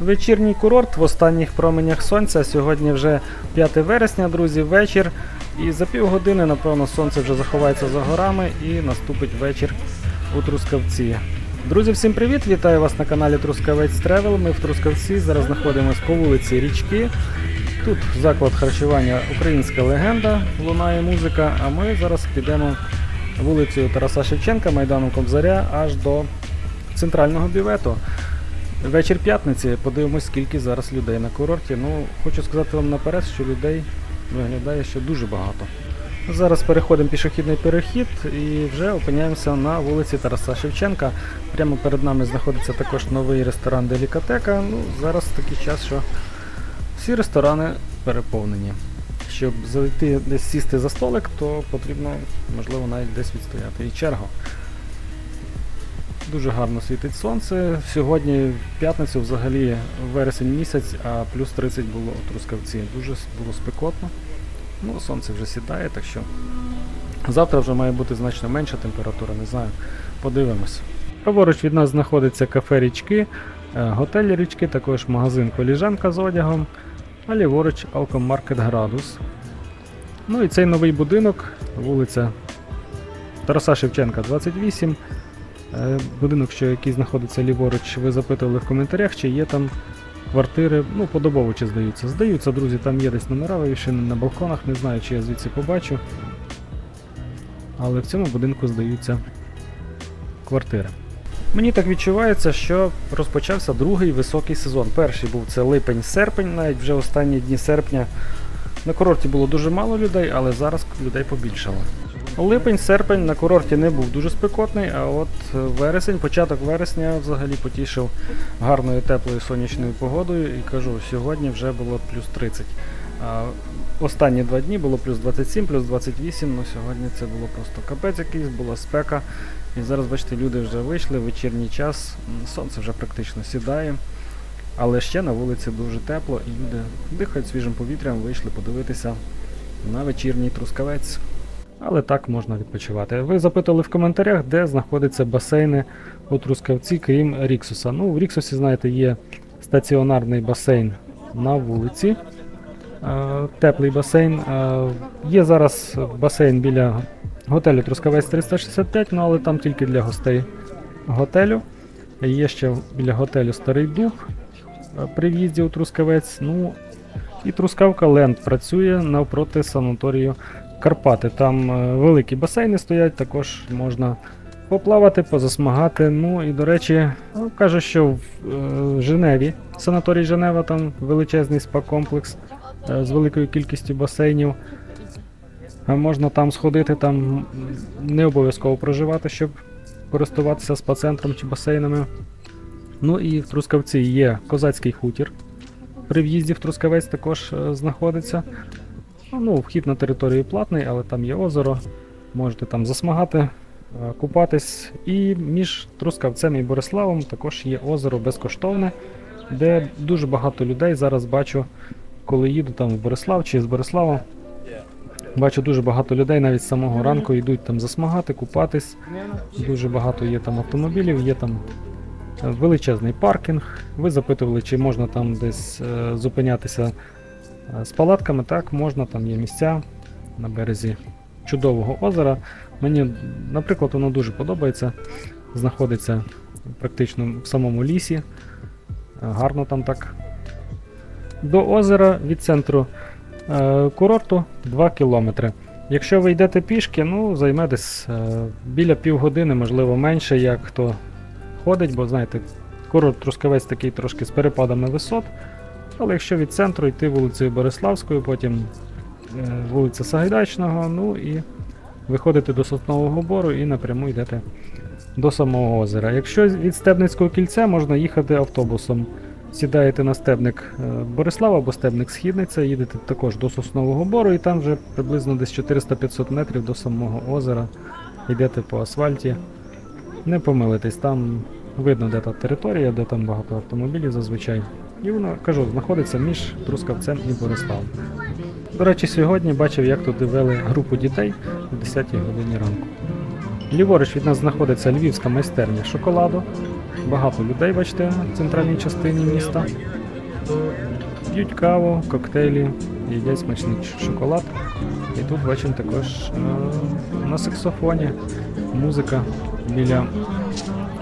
Вечірній курорт в останніх променях сонця. Сьогодні вже 5 вересня, друзі, вечір. І за півгодини, напевно, сонце вже заховається за горами і наступить вечір у Трускавці. Друзі, всім привіт! Вітаю вас на каналі Трускавець Тревел. Ми в Трускавці зараз знаходимося по вулиці Річки. Тут заклад харчування Українська легенда, лунає музика, а ми зараз підемо вулицею Тараса Шевченка, Майдану Кобзаря аж до центрального бювету. Вечір п'ятниці, подивимось, скільки зараз людей на курорті. Ну, хочу сказати вам наперед, що людей виглядає ще дуже багато. Зараз переходимо пішохідний перехід і вже опиняємося на вулиці Тараса Шевченка. Прямо перед нами знаходиться також новий ресторан Делікатека. Ну, зараз такий час, що всі ресторани переповнені. Щоб зайти десь сісти за столик, то потрібно, можливо, навіть десь відстояти і чергу. Дуже гарно світить сонце. Сьогодні в п'ятницю взагалі вересень місяць, а плюс 30 було у Трускавці. Дуже було спекотно. Ну, сонце вже сідає, так що завтра вже має бути значно менша температура, не знаю. Подивимось. Праворуч від нас знаходиться кафе річки, е, готель річки, також магазин коліжанка з одягом, а ліворуч Алкомаркет Градус. Ну і цей новий будинок, вулиця Тараса Шевченка, 28. Е, Будинок, що який знаходиться ліворуч, ви запитували в коментарях, чи є там квартири, ну, подобово чи здаються. Здаються, друзі, там є десь номера вивішені на балконах, не знаю, чи я звідси побачу. Але в цьому будинку здаються квартири. Мені так відчувається, що розпочався другий високий сезон. Перший був це липень-серпень, навіть вже останні дні серпня. На курорті було дуже мало людей, але зараз людей побільшало. Липень-серпень на курорті не був дуже спекотний, а от вересень, початок вересня взагалі потішив гарною теплою сонячною погодою і кажу, сьогодні вже було плюс 30. А останні два дні було плюс 27, плюс 28, ну сьогодні це було просто капець якийсь, була спека. І зараз, бачите, люди вже вийшли, вечірній час, сонце вже практично сідає. Але ще на вулиці дуже тепло і люди дихають свіжим повітрям, вийшли подивитися на вечірній трускавець. Але так можна відпочивати. Ви запитували в коментарях, де знаходяться басейни у Трускавці, крім Ріксуса. Ну, в Ріксусі, знаєте, є стаціонарний басейн на вулиці. е, Теплий басейн. Е, Є зараз басейн біля готелю Трускавець 365, ну але там тільки для гостей готелю. Є ще біля готелю Старий Дуб е, при в'їзді у Трускавець. Ну і Трускавка Ленд працює навпроти санаторію Карпати. Там е, великі басейни стоять, також можна поплавати, позасмагати. Ну і до речі, ну, каже, що в е, Женеві, санаторій Женева, там величезний спа-комплекс е, з великою кількістю басейнів. Можна там сходити, там не обов'язково проживати, щоб користуватися спа-центром чи басейнами. Ну і в Трускавці є козацький хутір. При в'їзді в Трускавець також знаходиться. Ну, вхід на територію платний, але там є озеро. Можете там засмагати, е, купатись. І між Трускавцем і Бориславом також є озеро безкоштовне, де дуже багато людей зараз бачу, коли їду там в Борислав чи з Борислава. Бачу дуже багато людей навіть з самого ранку йдуть там засмагати, купатись. Дуже багато є там автомобілів, є там величезний паркінг. Ви запитували, чи можна там десь е, зупинятися з палатками. Так, можна, там є місця на березі чудового озера. Мені, наприклад, воно дуже подобається. Знаходиться практично в самому лісі. Е, Гарно там так. До озера від центру е, курорту 2 кілометри. Якщо ви йдете пішки, ну займе десь е, біля півгодини, можливо менше, як хто ходить, бо знаєте, курорт Трускавець такий трошки з перепадами висот. Але якщо від центру йти вулицею Бориславською, потім е, вулиця Сагайдачного, ну і виходите до Соснового Бору і напряму йдете до самого озера. Якщо від Стебницького кільця можна їхати автобусом. Сідаєте на стебник е, Борислава або стебник Східниця, їдете також до Соснового Бору, і там вже приблизно десь 400-500 метрів до самого озера. Йдете по асфальті. Не помилитесь, там видно, де та територія, де там багато автомобілів зазвичай. І воно, кажу, знаходиться між Трускавцем і Бориславом. До речі, сьогодні бачив, як туди вели групу дітей о 10 годині ранку. Ліворуч від нас знаходиться львівська майстерня шоколаду. Багато людей, бачите, в центральній частині міста. П'ють каву, коктейлі, їдять смачний шоколад. І тут бачимо також е, на саксофоні музика біля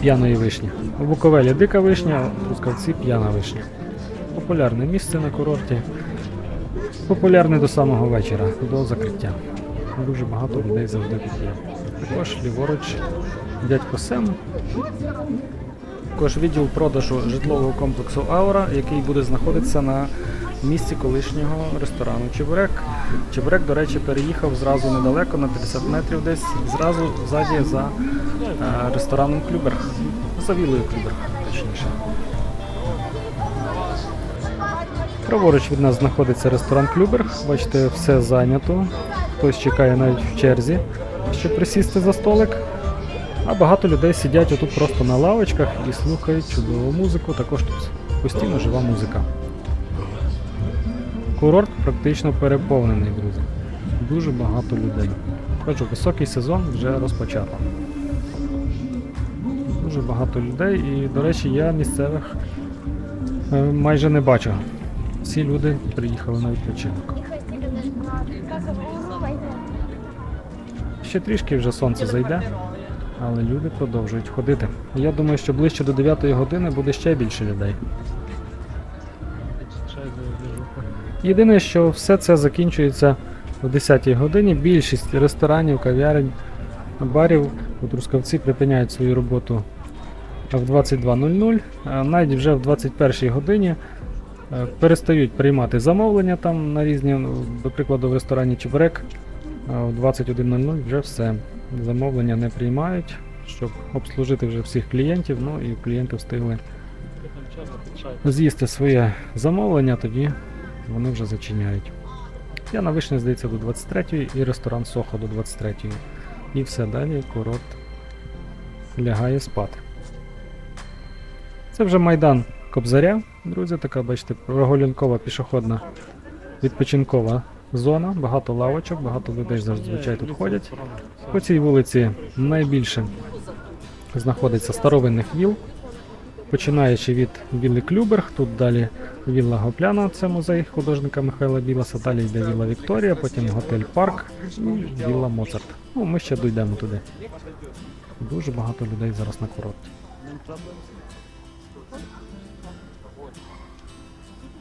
п'яної вишні. У Буковелі дика вишня, у Трускавці п'яна вишня. Популярне місце на курорті. Популярне до самого вечора, до закриття. Дуже багато людей завжди тут є. Також ліворуч дядько Сем. Також відділ продажу житлового комплексу Аура, який буде знаходитися на місці колишнього ресторану Чебурек. Чебурек, до речі, переїхав зразу недалеко, на 50 метрів десь, зразу ззаді за е, рестораном Клюберг. За вілою Клюберг, точніше. Праворуч від нас знаходиться ресторан Клюберг. Бачите, все зайнято. Хтось чекає навіть в черзі, щоб присісти за столик. А багато людей сидять отут просто на лавочках і слухають чудову музику. Також тут постійно жива музика. Курорт практично переповнений, друзі. Дуже багато людей. Кажу, високий сезон вже розпочато. Дуже багато людей і, до речі, я місцевих е, майже не бачу. Всі люди приїхали на відпочинок. Ще трішки вже сонце зайде, але люди продовжують ходити. Я думаю, що ближче до 9 години буде ще більше людей. Єдине, що все це закінчується о 10 годині. Більшість ресторанів, кав'ярень, барів у Трускавці припиняють свою роботу в 22.00, а навіть вже в 21 годині перестають приймати замовлення там на різні, до прикладу, в ресторані Чебурек а о 21.00 вже все. Замовлення не приймають, щоб обслужити вже всіх клієнтів, ну і клієнти встигли з'їсти своє замовлення, тоді вони вже зачиняють. Я на вишні, здається, до 23-ї і ресторан Сохо до 23 І все далі курорт лягає спати. Це вже майдан Кобзаря, друзі, така, бачите, прогулянкова пішохідна відпочинкова зона, багато лавочок, багато людей зазвичай тут ходять. По цій вулиці найбільше знаходиться старовинних віл, починаючи від Вілли Клюберг, тут далі Вілла Гопляна, це музей художника Михайла Біласа, далі йде Вілла Вікторія, потім готель Парк і Вілла Моцарт. Ну, ми ще дійдемо туди. Дуже багато людей зараз на курорті.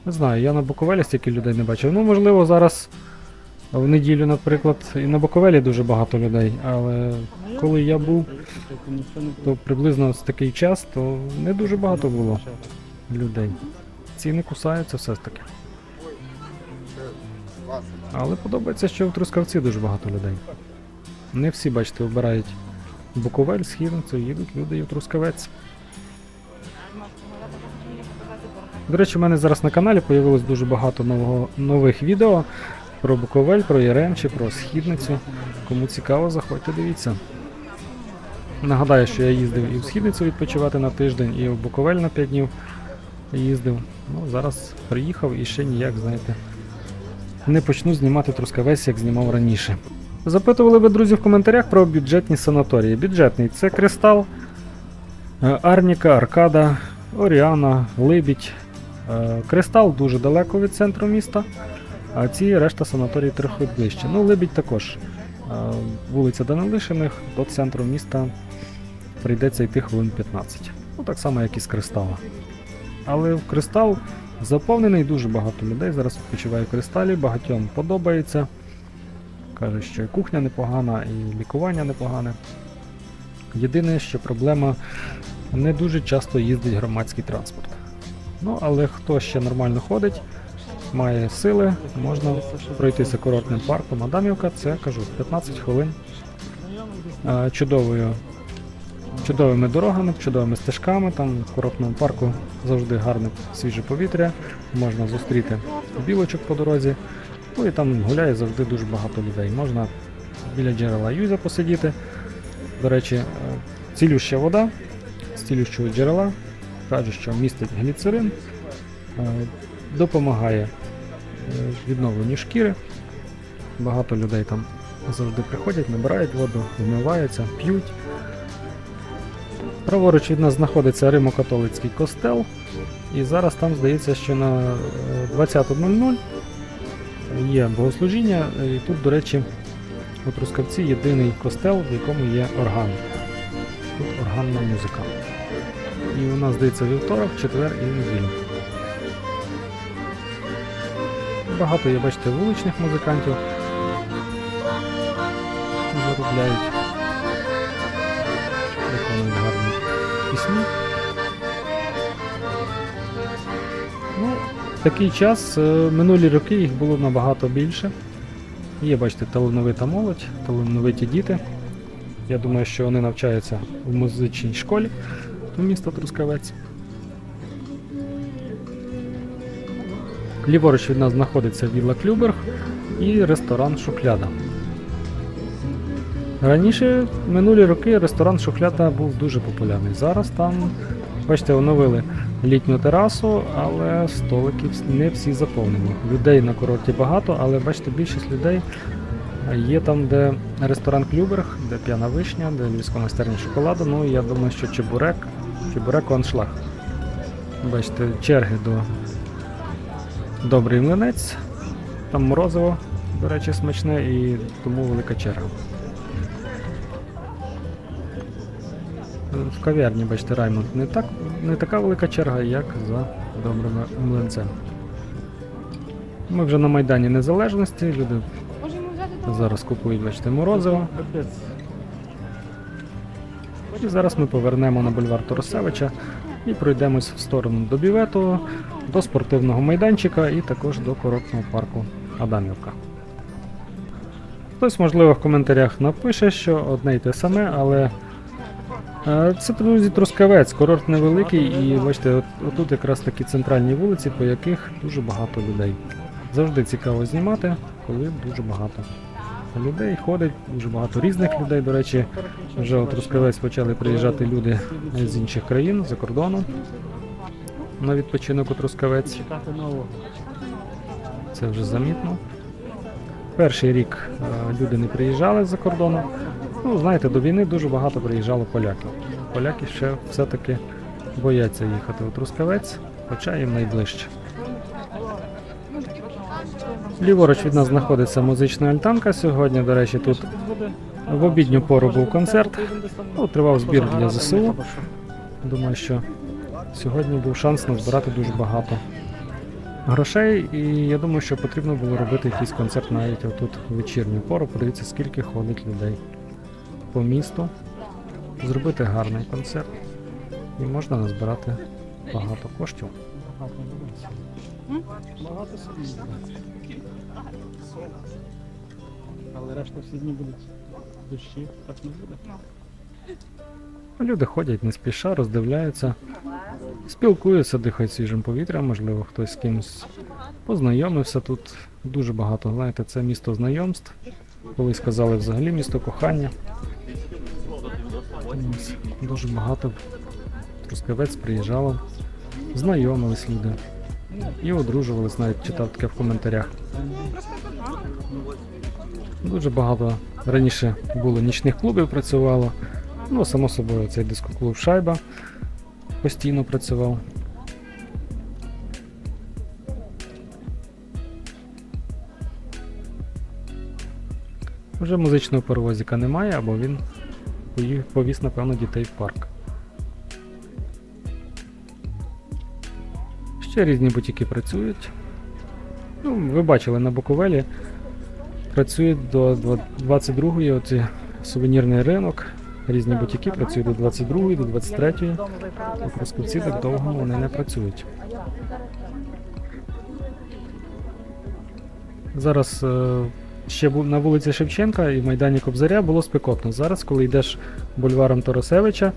Не знаю, я на Буковелі стільки людей не бачив. Ну, можливо, зараз в неділю, наприклад, і на Буковелі дуже багато людей, але коли я був, то приблизно в такий час, то не дуже багато було людей. Ціни кусаються все ж таки. Але подобається, що в Трускавці дуже багато людей. Не всі, бачите, обирають Буковель, східницю, їдуть люди і в Трускавець. До речі, у мене зараз на каналі появилось дуже багато нового, нових відео про Буковель, про Яремче, про східницю. Кому цікаво, заходьте, дивіться. Нагадаю, що я їздив і в східницю відпочивати на тиждень, і в Буковель на 5 днів їздив. Ну, зараз приїхав і ще ніяк, знаєте, не почну знімати Трускавець, як знімав раніше. Запитували ви, друзі, в коментарях про бюджетні санаторії. Бюджетний це Кристал, Арніка, Аркада, Оріана, Либідь. Е, Кристал дуже далеко від центру міста, а ці решта санаторій трохи ближче. Ну, Либідь також. Е, Вулиця Данилишиних до центру міста прийдеться йти хвилин 15. Ну, так само, як і з Кристала. Але в Кристал заповнений дуже багато людей. Зараз відпочиває в Кристалі, багатьом подобається. Каже, що і кухня непогана, і лікування непогане. Єдине, що проблема не дуже часто їздить громадський транспорт. Ну, але хто ще нормально ходить, має сили, можна пройтися курортним парком. Адамівка це кажу 15 хвилин чудовою, чудовими дорогами, чудовими стежками. Там в курортному парку завжди гарне свіже повітря, можна зустріти білочок по дорозі. Ну і там гуляє завжди дуже багато людей. Можна біля джерела Юзя посидіти. До речі, е, цілюща вода з цілющого джерела. Каже, що містить гліцерин, е, допомагає е, відновленню шкіри. Багато людей там завжди приходять, набирають воду, вмиваються, п'ють. Праворуч від нас знаходиться Римо-католицький костел. І зараз там здається, що на е, 20.00 є богослужіння. І тут, до речі, у Трускавці єдиний костел, в якому є орган. Тут органна музика. І у нас здається вівторок, четвер і неділя. Багато є, бачите, вуличних музикантів. Заробляють. Виконують гарні пісні. Ну, такий час е, минулі роки їх було набагато більше. Є, бачите, талановита молодь, талановиті діти. Я думаю, що вони навчаються в музичній школі у міста Трускавець. Ліворуч від нас знаходиться Вілла Клюберг і ресторан Шухляда. Раніше, минулі роки, ресторан Шухляда був дуже популярний. Зараз там, бачите, оновили літню терасу, але столики не всі заповнені. Людей на курорті багато, але бачите, більшість людей є там, де ресторан Клюберг, де п'яна вишня, де львівська майстерня шоколаду. Ну я думаю, що чебурек, чебурек аншлаг. Бачите, черги до добрий млинець, там морозиво, до речі, смачне, і тому велика черга. В кав'ярні, бачите, Раймонд не, так, не така велика черга, як за добрим млинцем. Ми вже на Майдані Незалежності, люди зараз купують, бачите, морозиво. І зараз ми повернемо на бульвар Торосевича і пройдемось в сторону до Бівету, до спортивного майданчика і також до курортного парку Адамівка. Хтось, можливо, в коментарях напише, що одне й те саме, але це, друзі, Трускавець, курорт невеликий, і бачите, от, отут якраз такі центральні вулиці, по яких дуже багато людей. Завжди цікаво знімати, коли дуже багато людей ходить, дуже багато різних людей. До речі, вже у Трускавець почали приїжджати люди з інших країн, за кордону на відпочинок у Трускавець. Це вже замітно. Перший рік люди не приїжджали з-за кордону. Ну, знаєте, до війни дуже багато приїжджало поляків. Поляки ще все-таки бояться їхати у Трускавець, хоча їм найближче. Ліворуч від нас знаходиться музична альтанка. Сьогодні, до речі, тут в обідню пору був концерт. Ну, тривав збір для ЗСУ. Думаю, що сьогодні був шанс назбирати дуже багато грошей, і я думаю, що потрібно було робити якийсь концерт навіть отут в вечірню пору. Подивіться, скільки ходить людей по місту. Зробити гарний концерт. І можна назбирати багато коштів. Багато. Собі. Але решта всі дні будуть дощі, так не буде. Люди ходять не спіша, роздивляються, спілкуються, дихають свіжим повітрям, можливо, хтось з кимось познайомився тут. Дуже багато, знаєте, це місто знайомств. Колись казали взагалі місто кохання. Ось, Дуже багато Трускавець приїжджало, знайомились люди. І одружувались, навіть читав таке в коментарях. Дуже багато раніше було нічних клубів, працювало. Ну, само собою, цей дискоклуб Шайба постійно працював. Вже музичного паровозика немає, або він поїв- повіз, напевно, дітей в парк. Ще різні бутіки працюють. Ну, ви бачили на Буковелі. Працюють до 22-ї, оці сувенірний ринок. Різні бутіки працюють до 22-ї, до 23-ї. А Проскавці так довго вони не працюють. Зараз е, ще на вулиці Шевченка і в Майдані Кобзаря було спекотно. Зараз, коли йдеш бульваром Торосевича,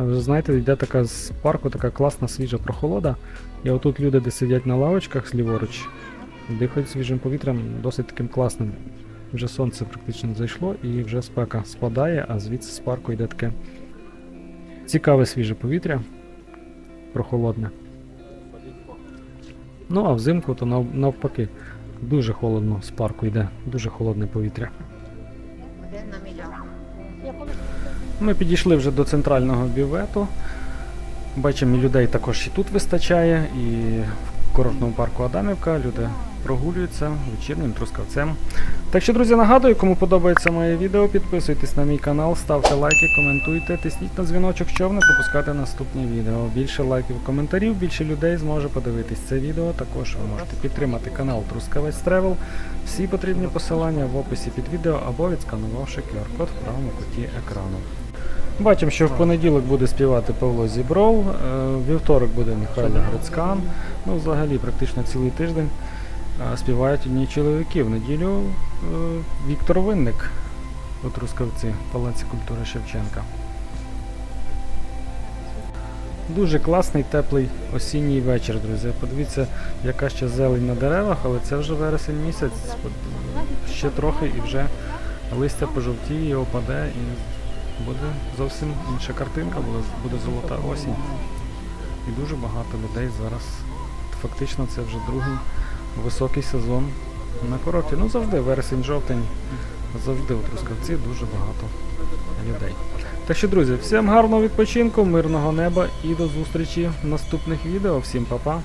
е, знаєте, йде така з парку така класна свіжа прохолода. І отут люди, де сидять на лавочках ліворуч, дихають свіжим повітрям, досить таким класним. Вже сонце практично зайшло і вже спека спадає, а звідси з парку йде таке цікаве свіже повітря, прохолодне. Ну а взимку то навпаки, дуже холодно з парку йде, дуже холодне повітря. Ми підійшли вже до центрального бювету. Бачимо, людей також і тут вистачає, і в курортному парку Адамівка люди прогулюються вечірнім трускавцем. Так що, друзі, нагадую, кому подобається моє відео, підписуйтесь на мій канал, ставте лайки, коментуйте, тисніть на дзвіночок, щоб не пропускати наступні відео. Більше лайків, коментарів, більше людей зможе подивитись це відео. Також ви можете підтримати канал Трускавець Тревел. Всі потрібні посилання в описі під відео або відсканувавши QR-код в правому куті екрану. Бачимо, що в понеділок буде співати Павло Зібров, е, вівторок буде Михайло Грицькан. Ну, взагалі, практично цілий тиждень співають одні чоловіки. В неділю е, Віктор Винник у Трускавці, Палаці культури Шевченка. Дуже класний теплий осінній вечір, друзі. Подивіться, яка ще зелень на деревах, але це вже вересень місяць. Ще трохи і вже листя пожовтіє, опаде і буде зовсім інша картинка, буде золота осінь. І дуже багато людей зараз. Фактично це вже другий високий сезон на курорті. Ну завжди, вересень-жовтень, завжди у Трускавці дуже багато людей. Так що, друзі, всім гарного відпочинку, мирного неба і до зустрічі в наступних відео. Всім па-па!